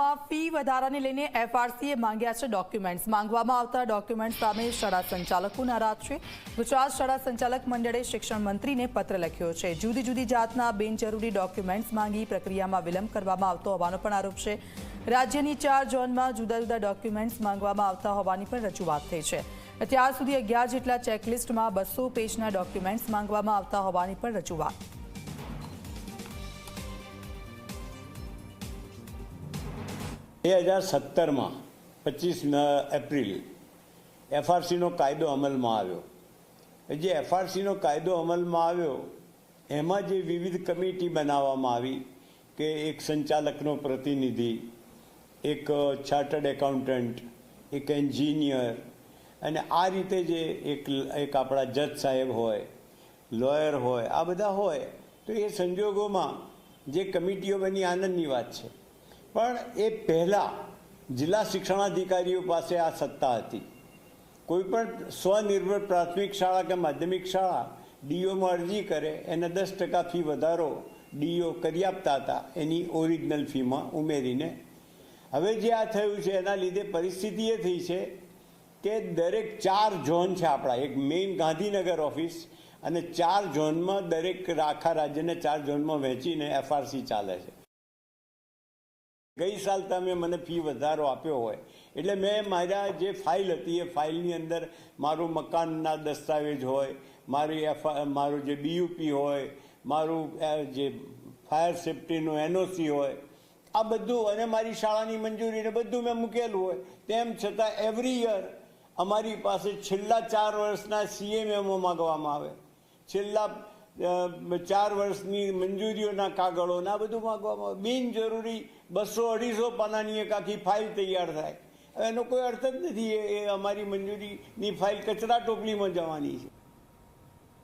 શાળાઓમાં ફી વધારાને લઈને એફઆરસીએ માંગ્યા છે ડોક્યુમેન્ટ્સ માંગવામાં આવતા ડોક્યુમેન્ટ સામે શાળા સંચાલકો નારાજ છે. ગુજરાત શાળા સંચાલક મંડળે શિક્ષણ મંત્રીને પત્ર લખ્યો છે. જુદી જુદી જાતના બિનજરૂરી ડોક્યુમેન્ટ્સ માંગી પ્રક્રિયામાં વિલંબ કરવામાં આવતો હોવાનો પણ આરોપ છે. રાજ્યની ચાર ઝોનમાં જુદા જુદા ડોક્યુમેન્ટ્સ માંગવામાં આવતા હોવાની પણ રજૂઆત થઈ છે. અત્યાર સુધી અગિયાર જેટલા ચેકલિસ્ટમાં બસો પેજના ડોક્યુમેન્ટ્સ માંગવામાં આવતા હોવાની પણ રજૂઆત. બે હજાર સત્તરમાં પચીસ એપ્રિલ, એફઆરસીનો કાયદો અમલમાં આવ્યો. જે એફઆરસીનો કાયદો અમલમાં આવ્યો, એમાં જે વિવિધ કમિટી બનાવવામાં આવી, કે એક સંચાલકનો પ્રતિનિધિ, એક ચાર્ટર્ડ એકાઉન્ટન્ટ, એક એન્જિનિયર, અને આ રીતે જે એક એક આપણા જજ સાહેબ હોય, લોયર હોય, આ બધા હોય, તો એ સંજોગોમાં જે કમિટીઓ બની, આનંદની વાત છે. પણ એ પહેલાં જિલ્લા શિક્ષણાધિકારીઓ પાસે આ સત્તા હતી. કોઈ પણ સ્વનિર્ભર પ્રાથમિક શાળા કે માધ્યમિક શાળા ડીઓમાં અરજી કરે, એને દસ ટકા ફી વધારો ડીઓ કરી આપતા હતા, એની ઓરિજિનલ ફીમાં ઉમેરીને. હવે જે આ થયું છે, એના લીધે પરિસ્થિતિ એ થઈ છે કે દરેક ચાર ઝોન છે આપણા, એક મેઇન ગાંધીનગર ઓફિસ અને ચાર ઝોનમાં દરેક આખા રાજ્યને ચાર ઝોનમાં વહેંચીને એફઆરસી ચાલે છે. ગઈ સાલ તમે મને ફી વધારો આપ્યો હોય. એટલે મેં મારા જે ફાઇલ હતી, એ ફાઇલની અંદર મારું મકાનના દસ્તાવેજ હોય, મારી મારું જે બીયુપી હોય, મારું જે ફાયર સેફટીનું એનઓસી હોય, આ બધું અને મારી શાળાની મંજૂરી ને બધું મેં મૂકેલું હોય. તેમ છતાં એવરી યર અમારી પાસે છેલ્લા ચાર વર્ષના સીએમએમઓ માગવામાં આવે. છેલ્લા ચાર વર્ષની મંજૂરીઓના કાગળો ને આ બધું માગવામાં બિનજરૂરી બસો અઢીસો પાનાની એક આખી ફાઇલ તૈયાર થાય. એનો કોઈ અર્થ જ નથી એ અમારી મંજૂરીની ફાઇલ કચરા ટોપલીમાં જવાની છે.